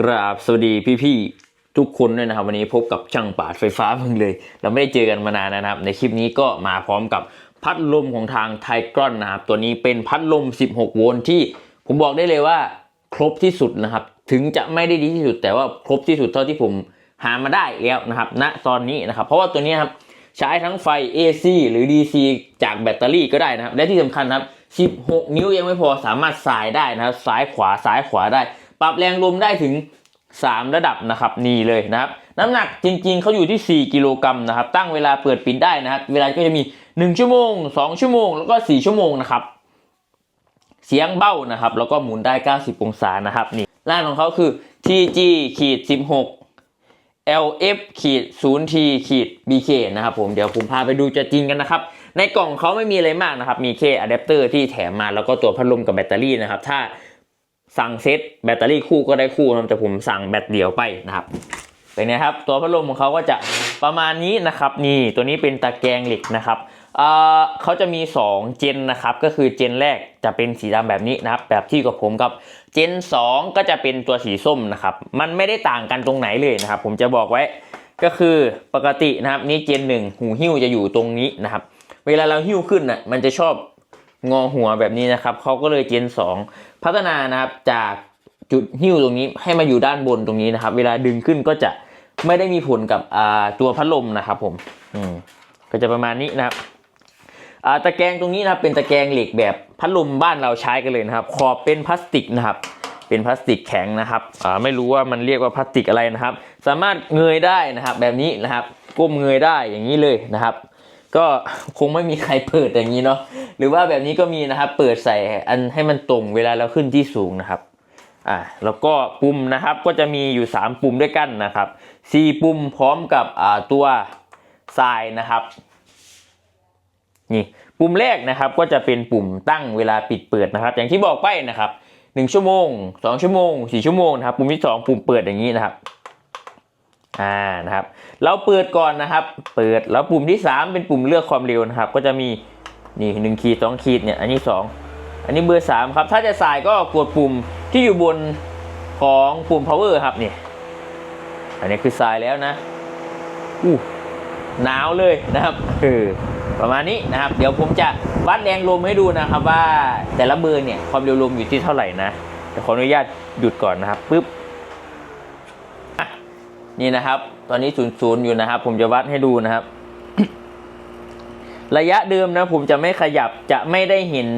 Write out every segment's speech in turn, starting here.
กราบสวัสดีพี่ๆทุกคนด้วยนะครับ วันนี้พบกับช่างปาดไฟฟ้าเพิ่งเลย เราไม่ได้เจอกันมานานนะครับ ในคลิปนี้ก็มาพร้อมกับพัดลมของทางไทกรอนนะครับ ตัวนี้เป็นพัดลม 16 โวลต์ที่ผมบอกได้เลยว่าครบที่สุดนะครับ ถึงจะไม่ได้ดีที่สุด แต่ว่าครบที่สุดเท่าที่ผมหามาได้แล้วนะครับณตอนนี้นะครับ เพราะว่าตัวนี้ครับใช้ทั้งไฟ AC หรือ DC จากแบตเตอรี่ก็ได้นะครับ และที่สำคัญครับ 16 นิ้วยังไม่พอสามารถสายได้นะครับ ซ้ายขวาซ้ายขวาได้ ปรับแรงลมได้ถึง 3 ระดับนะครับนี่เลยนะครับน้ำหนักจริงๆเขาอยู่ที่ 4 กิโลกรัมนะครับตั้งเวลาเปิดปิดได้นะครับเวลาก็จะมี 1 ชั่วโมง 2 ชั่วโมง แล้วก็ 4 ชั่วโมงนะครับเสียงเบ้านะครับแล้วก็หมุนได้ 90 องศานะครับนี่ร่างของเขาคือ TG ขีด16 LF ขีด 0T ขีด BK นะครับผมเดี๋ยวผมพาไปดูจะจริงกันนะครับในกล่องเขาไม่มีอะไรมากนะครับ มีแค่อะแดปเตอร์ที่แถมมาแล้วก็ตัวพัดลมกับแบตเตอรี่นะครับ ถ้า สั่งเซตแบตเตอรี่คู่ก็ได้คู่นะแต่ผมสั่งแบตเดี่ยวไปนะครับเป็นไงครับ ตัวพัดลมของเขาก็จะประมาณนี้นะครับ นี่ตัวนี้เป็นตะแกรงเหล็กนะครับเเขาจะมี 2 เจนนะครับ ก็คือเจนแรกจะเป็นสีดำแบบนี้นะครับ แบบที่กับผมกับเจน 2 ก็จะเป็นตัวสีส้มนะครับ มันไม่ได้ต่างกันตรงไหนเลยนะครับ ผมจะบอกไว้ก็คือปกตินะครับนี่เจนหนึ่งหูหิ้วจะอยู่ตรงนี้นะครับ เวลาเราหิ้วขึ้นน่ะมันจะชอบงอหัวแบบนี้นะครับเขาก็เลยเจน 2 พัฒนานะครับจากจุดหิ้วตรงนี้ให้มาอยู่ด้านบนตรงนี้นะครับ เวลาดึงขึ้นก็จะไม่ได้มีผลกับตัวพัดลมนะครับผมอืมก็จะประมาณนี้นะครับตะแกรงตรงนี้นะครับเป็นตะแกรงเหล็กแบบพัดลมบ้านเราใช้กันเลยนะครับ ขอบเป็นพลาสติกนะครับ เป็นพลาสติกแข็งนะครับไม่รู้ว่ามันเรียกว่าพลาสติกอะไรนะครับ สามารถเงยได้นะครับ แบบนี้นะครับ ก้มเงยได้อย่างนี้เลยนะครับ ก็คงไม่มีใครเปิดอย่างนี้เนาะหรือว่าแบบนี้ก็มีนะครับเปิดใส่อันให้มันตรงเวลาเราขึ้นที่สูงนะครับอ่าแล้วก็ปุ่มนะครับก็จะมีอยู่ 3 ปุ่มด้วยกันนะครับ 4 ปุ่มพร้อมกับอ่าตัวทรายนะครับนี่ปุ่มแรกนะครับก็จะเป็นปุ่มตั้งเวลาปิดเปิดนะครับ อย่างที่บอกไปนะครับ 1 ชั่วโมง 2 ชั่วโมง 4 ชั่วโมงนะครับปุ่มที่ 2 ปุ่มเปิดอย่างนี้นะครับ อ่านะครับ เราเปิดก่อนนะครับ เปิดแล้วปุ่มที่ 3 เป็นปุ่มเลือกความเร็วนะครับ ก็จะมีนี่หนึ่งขีดสองขีดเนี่ยอันนี้ 2 อันนี้เบอร์3ครับ ถ้าจะสายก็กดปุ่มที่อยู่บนของปุ่ม power ครับนี่อันนี้คือสายแล้วนะอู้หนาวเลยนะครับเออประมาณนี้นะครับ เดี๋ยวผมจะวัดแรงลมให้ดูนะครับว่าแต่ละเบอร์เนี่ยความเร็วลมอยู่ที่เท่าไหร่นะเดี๋ยวขออนุญาตหยุดก่อนนะครับปึ๊บ นี่นะครับ ตอนนี้ศูนย์ศูนย์อยู่นะครับ ผมจะวัดให้ดูนะครับ ระยะเดิมนะ ผมจะไม่ขยับจะไม่ได้เห็น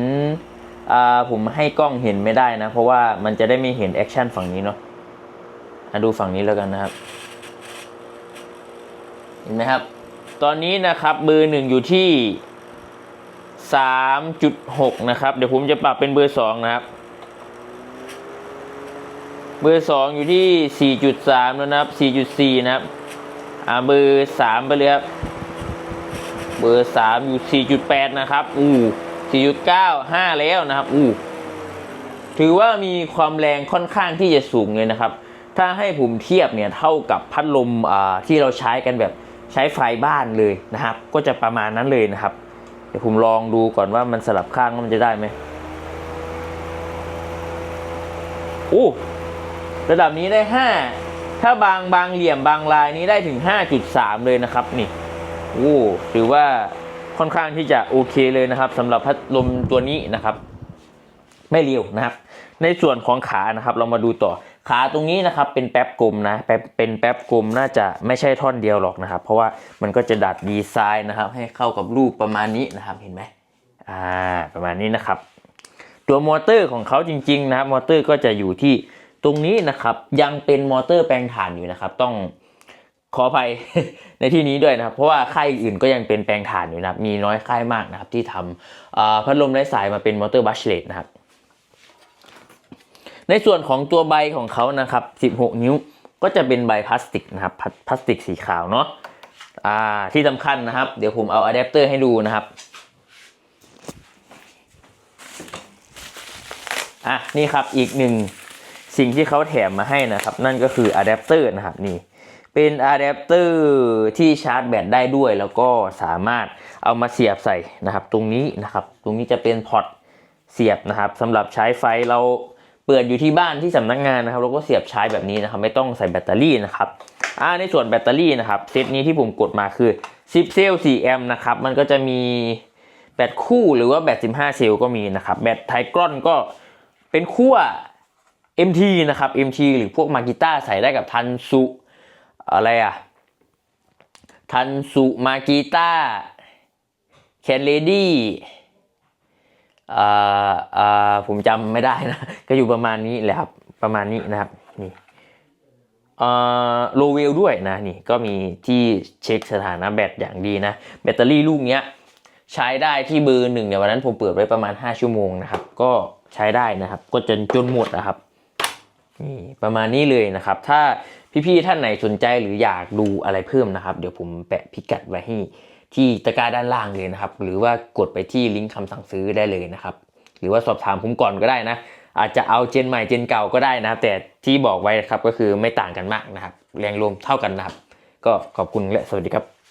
อ่าผมให้กล้องเห็นไม่ได้นะ เพราะว่ามันจะได้ไม่เห็นแอคชั่นฝั่งนี้เนาะอะดูฝั่งนี้แล้วกันนะครับ เห็นไหมครับ ตอนนี้นะครับเบอร์หนึ่งอยู่ที่สามจุดหกนะครับ เดี๋ยวผมจะปรับเป็นเบอร์สองนะครับ เบอร์สองอยู่ที่ 4.3 แล้วนะครับ 4.4 นะครับ อ่าเบอร์3ไปเลยครับ เบอร์3อยู่ 4.8 นะครับ อู้4.9 5 แล้วนะครับ อู้ถือว่ามีความแรงค่อนข้างที่จะสูงเลยนะครับ ถ้าให้ผมเทียบเนี่ยเท่ากับพัดลมอ่าที่เราใช้กันแบบใช้ไฟบ้านเลยนะครับ ก็จะประมาณนั้นเลยนะครับ เดี๋ยวผมลองดูก่อนว่ามันสลับข้างมันจะได้ไหมโอ้ ระดับนี้ได้ 5 ถ้าบางบางเหลี่ยมบางลายนี้ได้ถึง 5.3 เลยนะครับนี่โอ้ถือว่าค่อนข้างที่จะโอเคเลยนะครับสำหรับพัดลมตัวนี้นะครับ ไม่เร็วนะครับ ในส่วนของขานะครับ เรามาดูต่อขาตรงนี้นะครับเป็นแป๊บกลมนะแป๊บเป็นแป๊บกลมน่าจะไม่ใช่ท่อนเดียวหรอกนะครับ เพราะว่ามันก็จะดัดดีไซน์นะครับ ให้เข้ากับรูปประมาณนี้นะครับเห็นไหมอ่าประมาณนี้นะครับ ตัวมอเตอร์ของเขาจริง ๆ นะครับมอเตอร์ก็จะอยู่ที่ ตรงนี้นะครับยังเป็นมอเตอร์แปลงถ่านอยู่นะครับ ต้องขออภัยในที่นี้ด้วยนะครับ เพราะว่าค่ายอื่นก็ยังเป็นแปลงถ่านอยู่นะครับ มีน้อยค่ายมากนะครับ ที่ทำพัดลมไร้สายมาเป็นมอเตอร์บัชเลตนะครับ ในส่วนของตัวใบของเขานะครับ 16 นิ้วก็จะเป็นใบพลาสติกนะครับพลาพลาสติกสีขาวเนาะอ่าที่สำคัญนะครับ เดี๋ยวผมเอาอะแดปเตอร์ให้ดูนะครับอะนี่ครับอีกหนึ่ง สิ่งที่เขาแถมมาให้นะครับ นั่นก็คืออะแดปเตอร์นะครับนี่เป็นอะแดปเตอร์ที่ชาร์จแบตได้ด้วย แล้วก็สามารถเอามาเสียบใส่นะครับ ตรงนี้นะครับ ตรงนี้จะเป็นพอร์ตเสียบนะครับสำหรับใช้ไฟเราเปิดอยู่ที่บ้านที่สำนักงานนะครับแล้วก็เสียบชาร์จแบบนี้นะครับ ไม่ต้องใส่แบตเตอรี่นะครับอ่าในส่วนแบตเตอรี่นะครับเซตนี้ที่ผมกดมาคือ 10 เซลล์ 4 แอมป์นะครับ มันก็จะมีแบตคู่หรือว่าแบต 15 เซลล์ก็มีนะครับ แบตไทกรอนก็เป็นขั้ว MT นะครับ MT หรือพวกมากิต้าใส่ได้กับทันสุอะไรอะทันสุมากิต้าแคนเลดี้อ่าอ่าผมจำไม่ได้นะ ก็อยู่ประมาณนี้แหละครับ ประมาณนี้นะครับ นี่อ่าโลเวลด้วยนะนี่ก็มีที่เช็คสถานะแบตอย่างดีนะ แบตเตอรี่ลูกเนี้ยใช้ได้ที่เบอร์หนึ่งเนี่ยวันนั้นผมเปิดไว้ประมาณ 5 ชั่วโมงนะครับ ก็ใช้ได้นะครับ ก็จนจนหมดนะครับ นี่ประมาณนี้เลยนะครับ ถ้าพี่ๆท่านไหนสนใจหรืออยากดูอะไรเพิ่มนะครับ เดี๋ยวผมแปะพิกัดไว้ให้ที่ตะกร้าด้านล่างเลยนะครับ หรือว่ากดไปที่ลิงก์คำสั่งซื้อได้เลยนะครับ หรือว่าสอบถามผมก่อนก็ได้นะ อาจจะเอาเจนใหม่เจนเก่าก็ได้นะครับ แต่ที่บอกไว้ครับก็คือไม่ต่างกันมากนะครับ แรงลมเท่ากันนะครับ ก็ขอบคุณและสวัสดีครับ